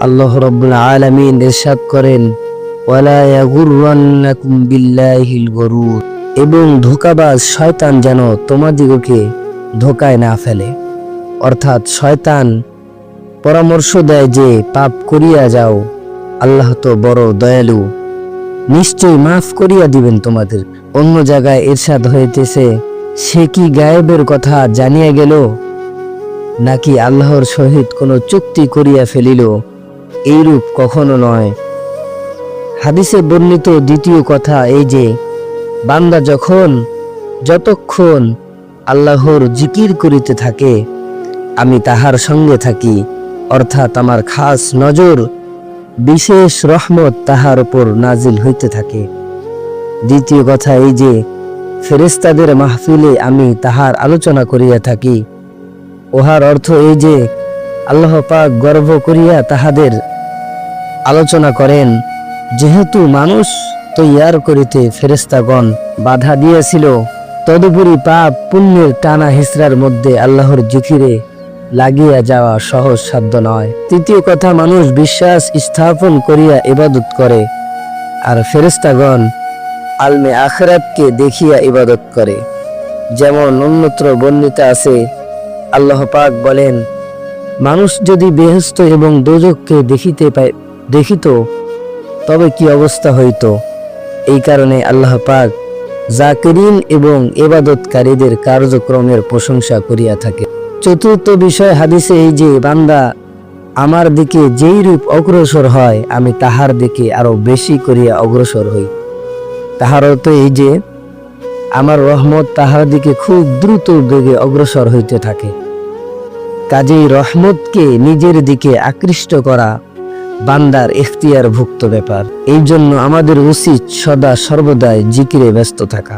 আল্লাহ রব্বুল আলামিন ইরশাদ করেন এবং ধোকাবাজ শয়তান যেন তোমাদিগকে ধোকায় না ফেলে। অর্থাৎ শয়তান পরামর্শ দেয় যে, পাপ করিয়া যাও, আল্লাহ তো বড় দয়ালু। নিশ্চয় মাফ করিয়া দিবেন তোমাদের। অন্য জায়গায় ইরশাদ হইতেছে, সে কি গায়েবের কথা জানিয়া গেল? নাকি আল্লাহর সহিত কোনো চুক্তি করিয়া ফেলিল? এইরূপ কখনো নয়। হাদিসে বর্ণিত দ্বিতীয় কথা এই যে, বান্দা যখন, যতক্ষণ আল্লাহর জিকির করিতে থাকে, আমি তাহার সঙ্গে থাকি, অর্থাৎ আমার খাস নজর, বিশেষ রহমত তাহার উপর নাজিল হইতে থাকে। দ্বিতীয় কথা এই যে ফেরেস্তাদের মাহফিলে আমি তাহার আলোচনা করিয়া থাকি। উহার অর্থ এই যে আল্লাহ পাক গর্ব করিয়া তাহাদের আলোচনা করেন, যেহেতু মানুষ তৈয়ার করিতে ফেরেস্তাগণ বাধা দিয়েছিল, তদুপরি পাপ পুণ্যের টানা হিসরার মধ্যে আল্লাহর জিকিরে লাগিয়া যাওয়া সহজ সাধ্য নয়। তৃতীয় কথা, মানুষ বিশ্বাস স্থাপন করিয়া ইবাদত করে আর ফেরেস্তাগণ আলমে আখরাতকে দেখিয়া ইবাদত করে। যেমন অন্যত্র বর্ণিত আছে, আল্লাহ পাক বলেন মানুষ যদি বেহস্ত এবং দোজককে দেখিতে পায়, দেখিত, তবে কি অবস্থা হইত? এই কারণে আল্লাহ পাক জাকিরিন এবং এবাদতকারীদের কার্যক্রমের প্রশংসা করিয়া থাকে। চতুর্থ বিষয় হাদিসে এই যে, বান্দা আমার দিকে যেই রূপ অগ্রসর হয়, আমি তাহার দিকে আরও বেশি করিয়া অগ্রসর হই। তাহার অর্থ এই যে, আমার রহমত তাহার দিকে খুব দ্রুত বেগে অগ্রসর হইতে থাকে। কাজেই রহমতকে নিজের দিকে আকৃষ্ট করা বান্দার এখতিয়ারভুক্ত ব্যাপার। এই জন্য আমাদের উচিত সদা সর্বদাই জিকিরে ব্যস্ত থাকা।